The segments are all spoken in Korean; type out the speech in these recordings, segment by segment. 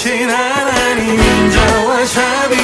신 하나님 인자와 자비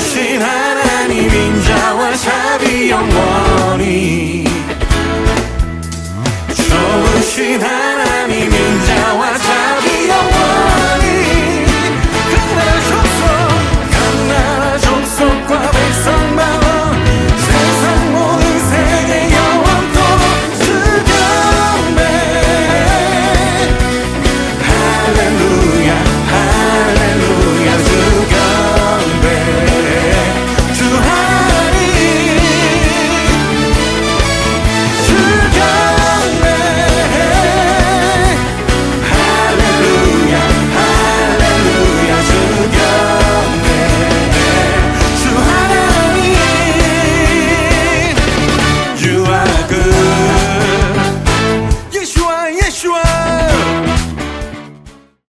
신 하나님 인자와 자비 영원